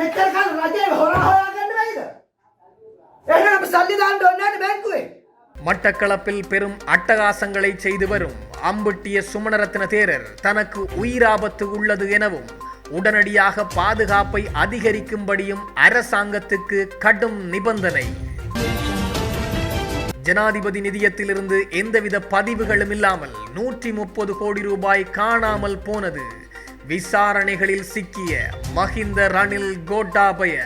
මෙච්චර කල් රජේ හොරා හොයාගන්න බැයිද? එහෙනම් අපි සල්ලි දාන්න ඕනේ නැහැ බැංකුවේ. மட்டக்களப்பில் பெரும் அட்டகாசங்களை செய்து வரும் அம்புட்டிய சுமணரத்ன தேரர் தனக்கு உயிராபத்து உள்ளது எனவும் உடனடியாக பாதுகாப்பை அதிகரிக்கும்படியும் அரசாங்கத்துக்கு கடும் நிபந்தனை ஜனாதிபதி நிதியத்திலிருந்து எந்தவித பதிவுகளும் இல்லாமல் நூற்றி முப்பது கோடி ரூபாய் காணாமல் போனது விசாரணைகளில் சிக்கிய மஹிந்த ரணில் கோட்டாபய.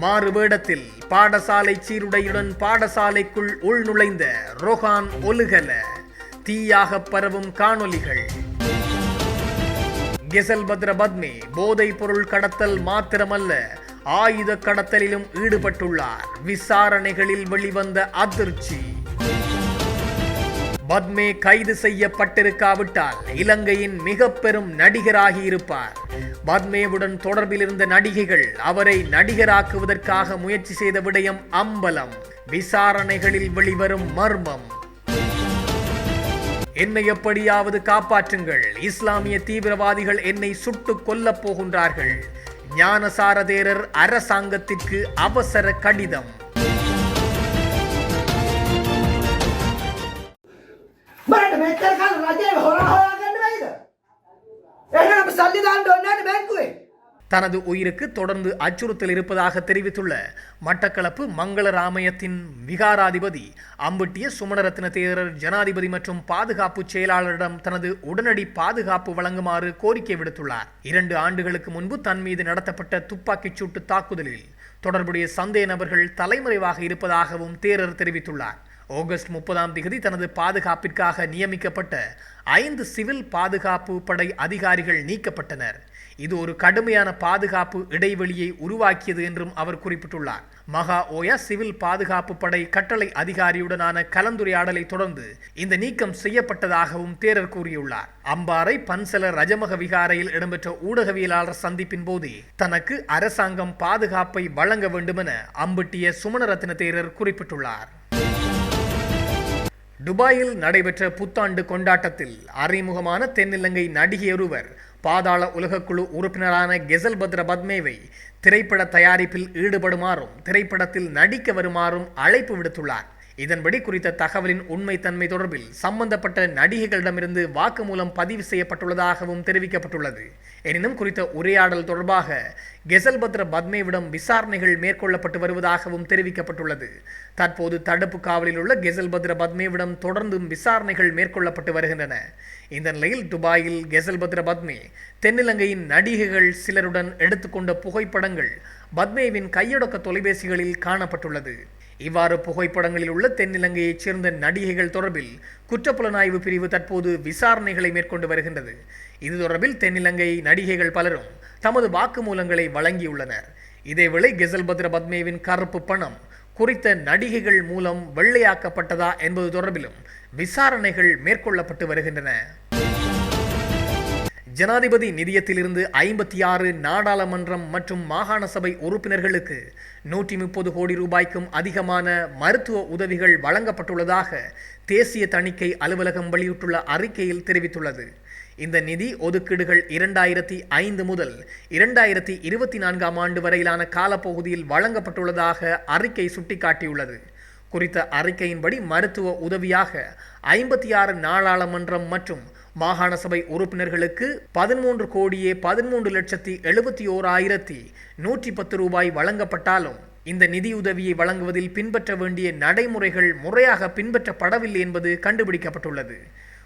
மாறுவேடத்தில் பாடசாலை சீருடையுடன் பாடசாலைக்குள் உள்நுழைந்த ரோஹான் ஒலுகல தீயாக பரவும் காணொலிகள். கெசல் பத்ர பத்மி போதைப் பொருள் கடத்தல் மாத்திரமல்ல ஆயுத கடத்தலிலும் ஈடுபட்டுள்ளார். விசாரணைகளில் வெளிவந்த அதிர்ச்சி. பத்மே கைது செய்யப்பட்டிருக்காவிட்டால் இலங்கையின் மிக பெரும் நடிகராகி இருப்பார். பத்மேவுடன் தொடர்பில் இருந்த நடிகைகள் அவரை நடிகராக்குவதற்காக முயற்சி செய்த விடயம் அம்பலம் விசாரணைகளில் வெளிவரும் மர்மம். என்னை எப்படியாவது காப்பாற்றுங்கள். இஸ்லாமிய தீவிரவாதிகள் என்னை சுட்டு கொல்லப் போகின்றார்கள். ஞானசார தேரர் அரசாங்கத்திற்கு அவசர கடிதம். බලන්න මෙච්චර කල් රජේ හොරා හොයාගන්න බැයිද? එහෙනම් අපි සල්ලි දාන්න ඕනේ නැහැ බැංකුවේ. தனது உயிருக்கு தொடர்ந்து அச்சுறுத்தல் இருப்பதாக தெரிவித்துள்ள மட்டக்களப்பு மங்களராமயத்தின் விகாராதிபதி அம்புட்டிய சுமணரத்ன தேரர் ஜனாதிபதி மற்றும் பாதுகாப்பு செயலாளரிடம் தனது உடனடி பாதுகாப்பு வழங்குமாறு கோரிக்கை விடுத்துள்ளார் இரண்டு ஆண்டுகளுக்கு முன்பு தன் மீது நடத்தப்பட்ட துப்பாக்கிச் சூட்டு தாக்குதலில் தொடர்புடைய சந்தேக நபர்கள் தலைமறைவாக இருப்பதாகவும் தேரர் தெரிவித்துள்ளார் ஆகஸ்ட் முப்பதாம் தேதி தனது பாதுகாப்பிற்காக நியமிக்கப்பட்ட ஐந்து சிவில் பாதுகாப்பு படை அதிகாரிகள் நீக்கப்பட்டனர். இது ஒரு கடுமையான பாதுகாப்பு இடைவெளியை உருவாக்கியது என்றும் அவர் குறிப்பிட்டுள்ளார். மகா ஓயா சிவில் பாதுகாப்பு படை கட்டளை அதிகாரியுடனான கலந்துரையாடலை தொடர்ந்து இந்த நீக்கம் செய்யப்பட்டதாகவும் தேரர் கூறியுள்ளார். அம்பாறை பன்சல ரஜமக விகாரையில் இடம்பெற்ற ஊடகவியலாளர் சந்திப்பின் போதே தனக்கு அரசாங்கம் பாதுகாப்பை வழங்க வேண்டுமென அம்பட்டிய சுமணரத்ன தேரர் குறிப்பிட்டுள்ளார். துபாயில் நடைபெற்ற புத்தாண்டு கொண்டாட்டத்தில் அறிமுகமான தென்னிலங்கை நடிகையொருவர் பாதாள உலகக்குழு உறுப்பினரான கெசல் பத்ர பத்மேவை திரைப்பட தயாரிப்பில் ஈடுபடுமாறும் திரைப்படத்தில் நடிக்க வருமாறும் அழைப்பு விடுத்துள்ளார். இதன்படி குறித்த தகவலின் உண்மைத்தன்மை தொடர்பில் சம்பந்தப்பட்ட நடிகைகளிடமிருந்து வாக்குமூலம் பதிவு செய்யப்பட்டுள்ளதாகவும் தெரிவிக்கப்பட்டுள்ளது. எனினும் குறித்த உரையாடல் தொடர்பாக கெசல் பத்ர பத்மேவிடம் விசாரணைகள் மேற்கொள்ளப்பட்டு வருவதாகவும் தெரிவிக்கப்பட்டுள்ளது. தற்போது தடுப்பு காவலில் உள்ள கெசல் பத்ர பத்மேவிடம் தொடர்ந்தும் விசாரணைகள் மேற்கொள்ளப்பட்டு வருகின்றன. இந்த நிலையில் துபாயில் கெசல் பத்ர பத்மே தென்னிலங்கையின் நடிகைகள் சிலருடன் எடுத்துக்கொண்ட புகைப்படங்கள் பத்மேவின் கையடக்க தொலைபேசிகளில் காணப்பட்டுள்ளது. இவ்வாறு புகைப்படங்களில் உள்ள தென்னிலங்கையைச் சேர்ந்த நடிகைகள் தொடர்பில் குற்றப்புலனாய்வு பிரிவு தற்போது விசாரணைகளை மேற்கொண்டு வருகின்றது. இது தொடர்பில் தென்னிலங்கை நடிகைகள் பலரும் தமது வாக்குமூலங்களை வழங்கியுள்ளனர். இதேவேளை கெசல் பத்ர பத்மேவின் கருப்பு பணம் குறித்த நடிகைகள் மூலம் வெள்ளையாக்கப்பட்டதா என்பது தொடர்பிலும் விசாரணைகள் மேற்கொள்ளப்பட்டு வருகின்றன. ஜனாதிபதி நிதியத்திலிருந்து ஐம்பத்தி ஆறு நாடாளுமன்றம் மற்றும் மாகாண சபை உறுப்பினர்களுக்கு நூற்றி முப்பது கோடி ரூபாய்க்கும் அதிகமான மருத்துவ உதவிகள் வழங்கப்பட்டுள்ளதாக தேசிய தணிக்கை அலுவலகம் வெளியிட்டுள்ள அறிக்கையில் தெரிவித்துள்ளது. இந்த நிதி ஒதுக்கீடுகள் இரண்டாயிரத்தி ஐந்து முதல் இரண்டாயிரத்தி இருபத்தி நான்காம் ஆண்டு வரையிலான காலப்பகுதியில் வழங்கப்பட்டுள்ளதாக அறிக்கை சுட்டிக்காட்டியுள்ளது. குறித்த அறிக்கையின்படி மருத்துவ உதவியாக ஐம்பத்தி ஆறு நாடாளுமன்றம் மற்றும் மாகாண சபை உறுப்பினர்களுக்கு பதிமூன்று கோடியே பதிமூன்று லட்சத்தி எழுபத்தி ஓராயிரத்தி நூற்றி பத்து ரூபாய் வழங்கப்பட்டாலும் இந்த நிதியுதவியை வழங்குவதில் பின்பற்ற வேண்டிய நடைமுறைகள் முறையாக பின்பற்றப்படவில்லை என்பது கண்டுபிடிக்கப்பட்டுள்ளது.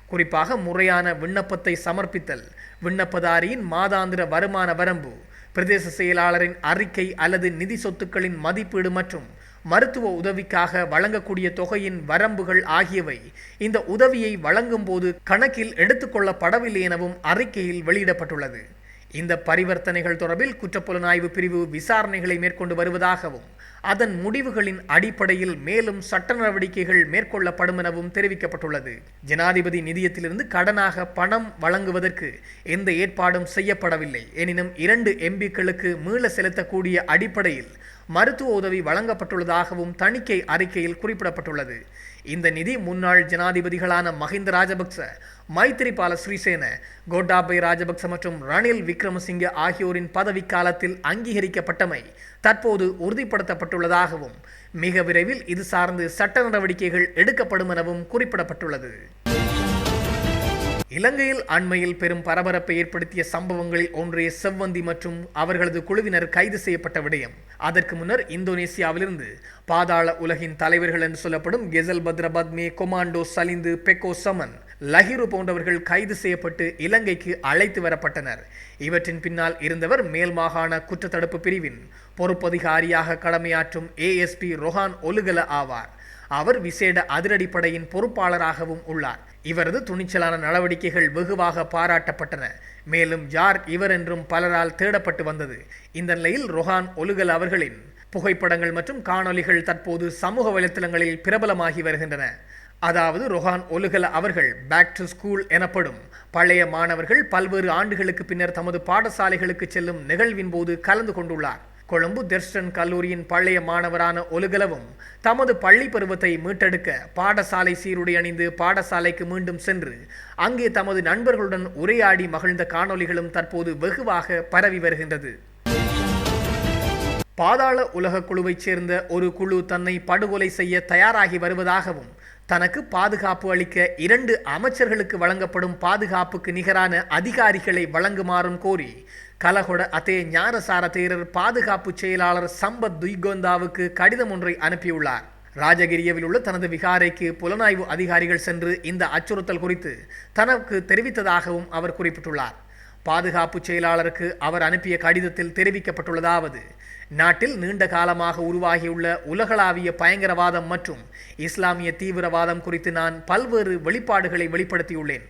குறிப்பாக முறையான விண்ணப்பத்தை சமர்ப்பித்தல் விண்ணப்பதாரியின் மாதாந்திர வருமான வரம்பு பிரதேச செயலாளரின் அறிக்கை அல்லது நிதி சொத்துக்களின் மதிப்பீடு மற்றும் மருத்துவ உதவிக்காக வழங்கக்கூடிய தொகையின் வரம்புகள் ஆகியவை இந்த உதவியை வழங்கும் போது கணக்கில் எடுத்துக்கொள்ளப்படவில்லை எனவும் அறிக்கையில் வெளியிடப்பட்டுள்ளது. இந்த பரிவர்த்தனைகள் தொடர்பில் குற்றப்புலனாய்வு பிரிவு விசாரணைகளை மேற்கொண்டு வருவதாகவும் அதன் முடிவுகளின் அடிப்படையில் மேலும் சட்ட நடவடிக்கைகள் மேற்கொள்ளப்படும் எனவும் தெரிவிக்கப்பட்டுள்ளது. ஜனாதிபதி நிதியத்திலிருந்து கடனாக பணம் வழங்குவதற்கு எந்த ஏற்பாடும் செய்யப்படவில்லை. எனினும் இரண்டு எம்பிக்களுக்கு மீள செலுத்தக்கூடிய அடிப்படையில் மருத்துவ உதவி வழங்கப்பட்டுள்ளதாகவும் தணிக்கை அறிக்கையில் குறிப்பிடப்பட்டுள்ளது. இந்த நிதி முன்னாள் ஜனாதிபதிகளான மஹிந்த ராஜபக்ச மைத்திரிபால ஸ்ரீசேன கோட்டாபய ராஜபக்ச மற்றும் ரணில் விக்ரமசிங்க ஆகியோரின் பதவிக்காலத்தில் அங்கீகரிக்கப்பட்டமை தற்போது உறுதிப்படுத்தப்பட்டுள்ளதாகவும் மிக விரைவில் இது சார்ந்து சட்ட நடவடிக்கைகள் எடுக்கப்படும் எனவும் குறிப்பிடப்பட்டுள்ளது. இலங்கையில் அண்மையில் பெரும் பரபரப்பை ஏற்படுத்திய சம்பவங்களில் ஒன்றே செவ்வந்தி மற்றும் அவர்களது குழுவினர் கைது செய்யப்பட்ட விடயம். அதற்கு முன்னர் இந்தோனேசியாவிலிருந்து பாதாள உலகின் தலைவர்கள் என்று சொல்லப்படும் கெசல் பத்ரபத்மே கொமாண்டோ சலிந்து பெக்கோ சமன் லஹிரு போன்றவர்கள் கைது செய்யப்பட்டு இலங்கைக்கு அழைத்து வரப்பட்டனர். இவற்றின் பின்னால் இருந்தவர் மேல் மாகாண குற்றத்தடுப்பு பிரிவின் பொறுப்பதிகாரியாக கடமையாற்றும் ஏஎஸ்பி ரொஹான் ஒலுகல ஆவார். அவர் விசேட அதிரடிப்படையின் பொறுப்பாளராகவும் உள்ளார். இவரது துணிச்சலான நடவடிக்கைகள் வெகுவாக பாராட்டப்பட்டன. மேலும் ஜார் இவர் என்றும் பலரால் தேடப்பட்டு வந்தது. இந்த நிலையில் ரொஹான் ஒலுகல் அவர்களின் புகைப்படங்கள் மற்றும் காணொளிகள் தற்போது சமூக வலைத்தளங்களில் பிரபலமாகி வருகின்றன. அதாவது ரொஹான் ஒலுகல் அவர்கள் பேக் டு ஸ்கூல் எனப்படும் பழைய மாணவர்கள் பல்வேறு ஆண்டுகளுக்கு பின்னர் தமது பாடசாலைகளுக்கு செல்லும் நிகழ்வின் போது கலந்து கொண்டுள்ளார். கொழும்பு தெர்ஸ்டன் கல்லூரியின் பழைய மாணவரான ஒலுகலவும் தமது பள்ளி பருவத்தை மீட்டெடுக்க பாடசாலை சீருடை அணிந்து பாடசாலைக்கு மீண்டும் சென்று அங்கே தமது நண்பர்களுடன் உரையாடி மகிழ்ந்த காணொலிகளும் தற்போது வெகுவாக பரவி வருகின்றது. பாதாள உலக குழுவைச் சேர்ந்த ஒரு குழு தன்னை படுகொலை செய்ய தயாராகி வருவதாகவும் தனக்கு பாதுகாப்பு அளிக்க இரண்டு அமைச்சர்களுக்கு வழங்கப்படும் பாதுகாப்புக்கு நிகரான அதிகாரிகளை வழங்குமாறும் கோரி கலகொட அதே ஞானசார தேரர் பாதுகாப்பு செயலாளர் சம்பத் துய்கோந்தாவுக்கு கடிதம் ஒன்றை அனுப்பியுள்ளார். ராஜகிரியவில் உள்ள தனது விகாரைக்கு புலனாய்வு அதிகாரிகள் சென்று இந்த அச்சுறுத்தல் குறித்து தனக்கு தெரிவித்ததாகவும் அவர் குறிப்பிட்டுள்ளார். பாதுகாப்பு செயலாளருக்கு அவர் அனுப்பிய கடிதத்தில் தெரிவிக்கப்பட்டுள்ளதாவது நாட்டில் நீண்ட காலமாக உருவாகியுள்ள உலகளாவிய பயங்கரவாதம் மற்றும் இஸ்லாமிய தீவிரவாதம் குறித்து நான் பல்வேறு வெளிப்பாடுகளை வெளிப்படுத்தியுள்ளேன்.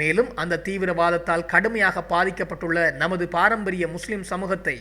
மேலும் அந்த தீவிரவாதத்தால் கடுமையாக பாதிக்கப்பட்டுள்ள நமது பாரம்பரிய முஸ்லிம் சமூகத்தை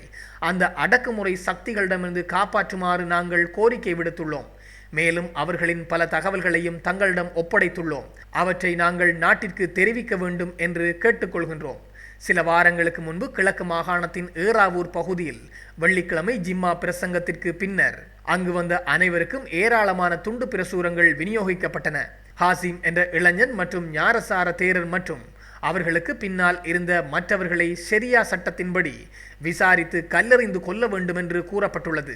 அந்த அடக்குமுறை சக்திகளிடமிருந்து காப்பாற்றுமாறு நாங்கள் கோரிக்கை விடுத்துள்ளோம். மேலும் அவர்களின் பல தகவல்களையும் தங்களிடம் ஒப்படைத்துள்ளோம். அவற்றை நாங்கள் நாட்டிற்கு தெரிவிக்க வேண்டும் என்று கேட்டுக்கொள்கின்றோம். சில வாரங்களுக்கு முன்பு கிழக்கு மாகாணத்தின் ஏறாவூர் பகுதியில் வெள்ளிக்கிழமை ஜிம்மா பிரசங்கத்திற்கு பின்னர் அங்கு வந்த அனைவருக்கும் ஏராளமான துண்டு பிரசுரங்கள் விநியோகிக்கப்பட்டன. ஹாசிம் என்ற இளைஞன் மற்றும் ஞாரசார தேரர் மற்றும் அவர்களுக்கு பின்னால் இருந்த மற்றவர்களை ஷெரியா சட்டத்தின்படி விசாரித்து கல்லறிந்து கொல்ல வேண்டும் என்று கூறப்பட்டுள்ளது.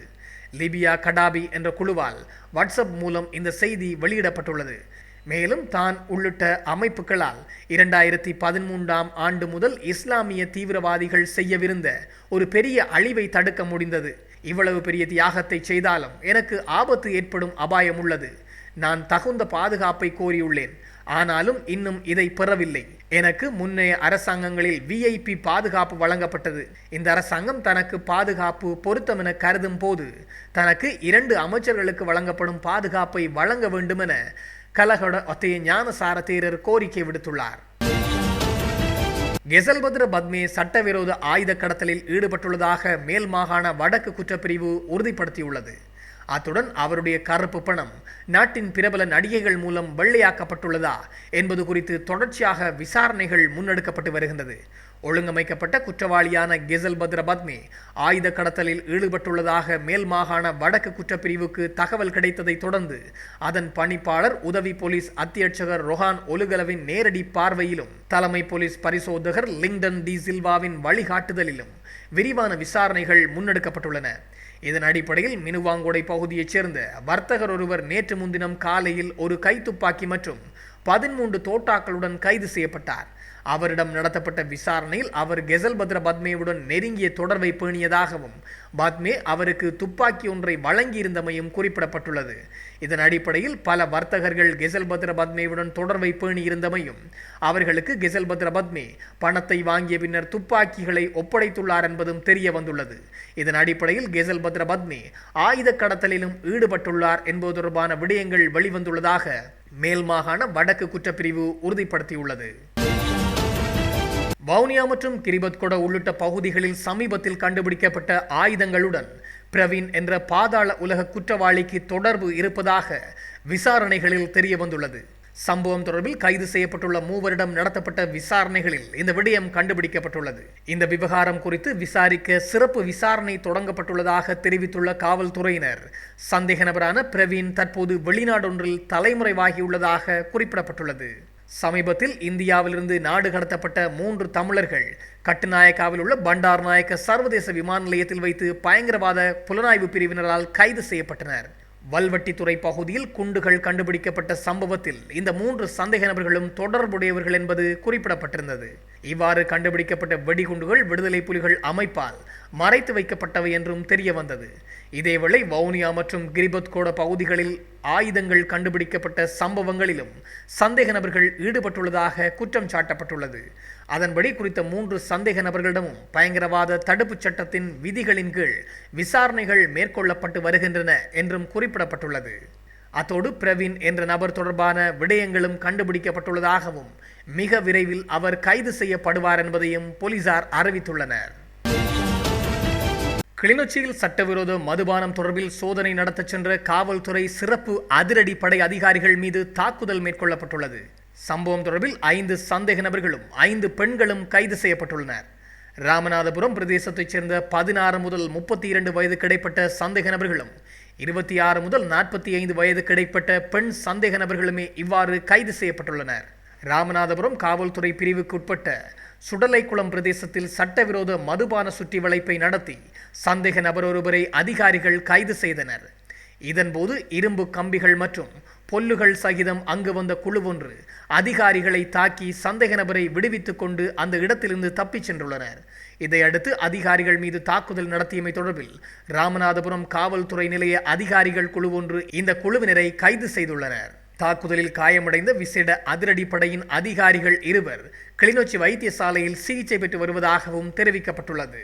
லிபியா கடாபி என்ற குழுவால் வாட்ஸ்அப் மூலம் இந்த செய்தி வெளியிடப்பட்டுள்ளது. மேலும் தான் உள்ளிட்ட அமைப்புகளால் இரண்டாயிரத்தி பதிமூன்றாம் ஆண்டு முதல் இஸ்லாமிய தீவிரவாதிகள் செய்யவிருந்த ஒரு பெரிய அழிவை தடுக்க முடிந்தது. இவ்வளவு பெரிய தியாகத்தை செய்தாலும் எனக்கு ஆபத்து ஏற்படும் அபாயம் உள்ளது. நான் தகுந்த பாதுகாப்பை கோரியுள்ளேன். ஆனாலும் இன்னும் இதை பெறவில்லை. எனக்கு முன்னைய அரசாங்கங்களில் விஐபி பாதுகாப்பு வழங்கப்பட்டது. இந்த அரசாங்கம் தனக்கு பாதுகாப்பு பொருத்தம் என கருதும் போது தனக்கு இரண்டு அமைச்சர்களுக்கு வழங்கப்படும் பாதுகாப்பை வழங்க வேண்டுமென கலகட ஒத்தைய ஞானசார தேரர் கோரிக்கை விடுத்துள்ளார். கெசல்பத்ர பத்மே சட்டவிரோத ஆயுத கடத்தலில் ஈடுபட்டுள்ளதாக மேல் மாகாண வடக்கு குற்றப்பிரிவு உறுதிப்படுத்தியுள்ளது. அத்துடன் அவருடைய கருப்பு பணம் நாட்டின் பிரபல நடிகைகள் மூலம் வெள்ளையாக்கப்பட்டுள்ளதா என்பது குறித்து தொடர்ச்சியாக விசாரணைகள் முன்னெடுக்கப்பட்டு வருகின்றது. ஒழுங்கமைக்கப்பட்ட குற்றவாளியான கெசல் பத்ர ஆயுத கடத்தலில் ஈடுபட்டுள்ளதாக மேல் மாகாண வடக்கு குற்றப்பிரிவுக்கு தகவல் கிடைத்ததை தொடர்ந்து அதன் பணிப்பாளர் உதவி போலீஸ் அத்தியட்சகர் ரொஹான் ஒலுகலவின் நேரடி பார்வையிலும் தலைமை போலீஸ் பரிசோதகர் லிங்டன் டி சில்வாவின் வழிகாட்டுதலிலும் விரிவான விசாரணைகள் முன்னெடுக்கப்பட்டுள்ளன. இதன் அடிப்படையில் மினுவாங்கொடை பகுதியைச் சேர்ந்த வர்த்தகர் ஒருவர் நேற்று முன்தினம் காலையில் ஒரு கைத்துப்பாக்கி மற்றும் பதிமூன்று தோட்டாக்களுடன் கைது செய்யப்பட்டார். அவரிடம் நடத்தப்பட்ட விசாரணையில் அவர் கெசல் பத்ர பத்மேவுடன் நெருங்கிய தொடர்பை பேணியதாகவும் பத்மே அவருக்கு துப்பாக்கி ஒன்றை வழங்கியிருந்தமையும் குறிப்பிடப்பட்டுள்ளது. இதன் அடிப்படையில் பல வர்த்தகர்கள் கெசல் பத்ர பத்மேவுடன் தொடர்பை பேணியிருந்தமையும் அவர்களுக்கு கெசல் பத்ர பத்மே பணத்தை வாங்கிய பின்னர் துப்பாக்கிகளை ஒப்படைத்துள்ளார் என்பதும் தெரிய வந்துள்ளது. இதன் அடிப்படையில் கெசல் பத்ர பத்மே ஆயுத கடத்தலிலும் ஈடுபட்டுள்ளார் என்பது தொடர்பான விடயங்கள் வெளிவந்துள்ளதாக மேல் மாகாண வடக்கு குற்றப்பிரிவு உறுதிப்படுத்தியுள்ளது. வவுனியா மற்றும் கிரிபத்கொட உள்ளிட்ட பகுதிகளில் சமீபத்தில் கண்டுபிடிக்கப்பட்ட ஆயுதங்களுடன் பிரவீன் என்ற பாதாள உலக குற்றவாளிக்கு தொடர்பு இருப்பதாக விசாரணைகளில் தெரிய வந்துள்ளது சம்பவம் தொடர்பில் கைது செய்யப்பட்டுள்ள மூவரிடம் நடத்தப்பட்ட விசாரணைகளில் இந்த விடயம் கண்டுபிடிக்கப்பட்டுள்ளது. இந்த விவகாரம் குறித்து விசாரிக்க சிறப்பு விசாரணை தொடங்கப்பட்டுள்ளதாக தெரிவித்துள்ள காவல்துறையினர் சந்தேக நபரான பிரவீன் தற்போது வெளிநாடொன்றில் தலைமுறைவாகியுள்ளதாக குறிப்பிடப்பட்டுள்ளது. சமீபத்தில் இந்தியாவிலிருந்து நாடு கடத்தப்பட்ட மூன்று தமிழர்கள் கட்டுநாயக்காவில் உள்ள பண்டார் நாயக்க சர்வதேச விமான நிலையத்தில் வைத்து பயங்கரவாத புலனாய்வு பிரிவினரால் கைது செய்யப்பட்டனர். வல்வட்டித்துறை பகுதியில் குண்டுகள் கண்டுபிடிக்கப்பட்ட சம்பவத்தில் இந்த மூன்று சந்தேக நபர்களும் தொடர்புடையவர்கள் என்பது குறிப்பிடப்பட்டிருந்தது. இவ்வாறு கண்டுபிடிக்கப்பட்ட வெடிகுண்டுகள் விடுதலை புலிகள் அமைப்பால் மறைத்து வைக்கப்பட்டவை என்றும் தெரிய வந்தது. இதேவேளை வவுனியா மற்றும் கிரிபத்கோட பகுதிகளில் ஆயுதங்கள் கண்டுபிடிக்கப்பட்ட சம்பவங்களிலும் சந்தேக நபர்கள் ஈடுபட்டுள்ளதாக குற்றம் சாட்டப்பட்டுள்ளது. அதன்படி குறித்த மூன்று சந்தேக நபர்களிடமும் பயங்கரவாத தடுப்புச் சட்டத்தின் விதிகளின் கீழ் விசாரணைகள் மேற்கொள்ளப்பட்டு வருகின்றன என்றும் குறிப்பிடப்பட்டுள்ளது. அத்தோடு பிரவீன் என்ற நபர் தொடர்பான விடயங்களும் கண்டுபிடிக்கப்பட்டுள்ளதாகவும் மிக விரைவில் அவர் கைது செய்யப்படுவார் என்பதையும் போலீசார் அறிவித்துள்ளனர். கிளிநொச்சியில் சட்டவிரோத மதுபானம் தொடர்பில் சோதனை நடத்தச் சென்ற காவல்துறை சிறப்பு அதிரடி படை அதிகாரிகள் மீது தாக்குதல் மேற்கொள்ளப்பட்டுள்ளது. சம்பவம் தொடர்பில் ஐந்து சந்தேக நபர்களும் ஐந்து பெண்களும் கைது செய்யப்பட்டுள்ளனர். ராமநாதபுரம் பிரதேசத்தைச் சேர்ந்த பதினாறு முதல் முப்பத்தி இரண்டு வயது கிடைப்பட்ட சந்தேக நபர்களும் இருபத்தி ஆறு முதல் நாற்பத்தி ஐந்து வயது கிடைப்பட்ட பெண் சந்தேக நபர்களுமே இவ்வாறு கைது செய்யப்பட்டுள்ளனர். ராமநாதபுரம் காவல்துறை பிரிவுக்குட்பட்ட சுடலைக்குளம் பிரதேசத்தில் சட்டவிரோத மதுபான சுற்றி வளைப்பை நடத்தி சந்தேக நபர் ஒருவரை அதிகாரிகள் கைது செய்தனர். இதன்போது இரும்பு கம்பிகள் மற்றும் பொல்லுகள் சகிதம் அங்கு வந்த குழு ஒன்று அதிகாரிகளை தாக்கி சந்தேக நபரை விடுவித்துக் கொண்டு அந்த இடத்திலிருந்து தப்பிச் சென்றுள்ளனர். இதையடுத்து அதிகாரிகள் மீது தாக்குதல் நடத்தியமை தொடர்பில் ராமநாதபுரம் காவல்துறை நிலைய அதிகாரிகள் குழு ஒன்று இந்த குழுவினரை கைது செய்துள்ளனர். தாக்குதலில் காயமடைந்த விசேட அதிரடிப்படையின் அதிகாரிகள் இருவர் கிளிநொச்சி வைத்தியசாலையில் சிகிச்சை பெற்று வருவதாகவும் தெரிவிக்கப்பட்டுள்ளது.